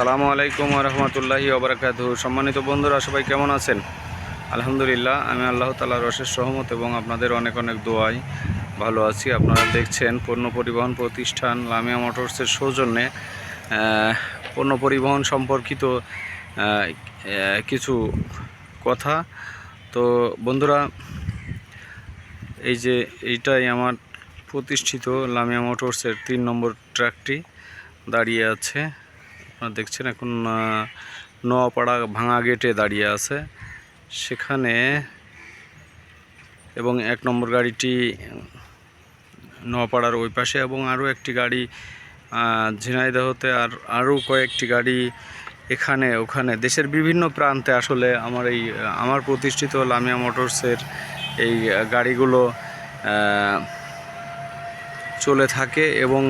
আসসালামু আলাইকুম রহমতুল্লাহি ওবরাকাত সম্মানিত বন্ধুরা, সবাই কেমন আছেন? আলহামদুলিল্লাহ, আমি আল্লাহ তালার অশেষ সহমত এবং আপনাদের অনেক অনেক দোয়াই ভালো আছি। আপনারা দেখছেন পণ্য পরিবহন প্রতিষ্ঠান লামিয়া মোটরসের সৌজন্যে পণ্য পরিবহন সম্পর্কিত কিছু কথা। তো বন্ধুরা, এই যে এইটাই আমার প্রতিষ্ঠিত লামিয়া মোটরসের তিন নম্বর ট্র্যাকটি দাঁড়িয়ে আছে। আপনারা দেখছেন এখন নোয়াপাড়া ভাঙা গেটে দাঁড়িয়ে আছে। সেখানে এবং এক নম্বর গাড়িটি নোয়াপাড়ার ওই পাশে এবং আরও একটি গাড়ি ঝিনাইদহতে আর আরও কয়েকটি গাড়ি এখানে, ওখানে। দেশের বিভিন্ন প্রান্তে আসলে আমার এই, আমার প্রতিষ্ঠিত লামিয়া মোটরসের এই গাড়িগুলো চলে থাকে এবং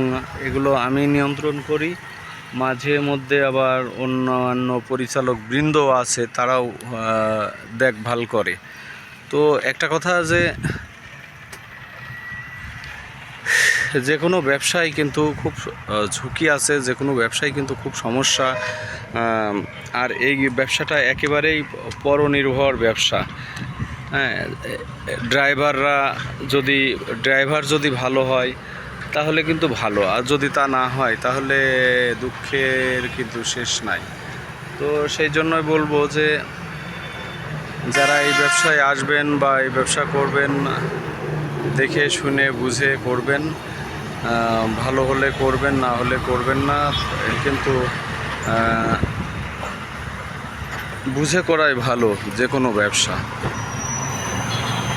এগুলো আমি নিয়ন্ত্রণ করি। মাঝে মধ্যে আবার অন্যান্য পরিচালক বৃন্দ আছে, তারাও দেখভাল করে। তো একটা কথা যে যে কোনো ব্যবসায় কিন্তু খুব ঝুঁকি আছে যে কোনো ব্যবসায় কিন্তু খুব সমস্যা আর এই ব্যবসাটা একেবারেই পরনির্ভর ব্যবসা। হ্যাঁ ড্রাইভাররা যদি, ড্রাইভার যদি ভালো হয় তাহলে কিন্তু ভালো। আর যদি তা না হয়, তাহলে দুঃখের কিন্তু শেষ নাই। তো সেই জন্যই বলব যে, যারা এই ব্যবসায় আসবেন বা এই ব্যবসা করবেন, দেখে, শুনে, বুঝে করবেন। ভালো হলে করবেন, না হলে করবেন না কিন্তু বুঝে করাই ভালো যে কোনো ব্যবসা।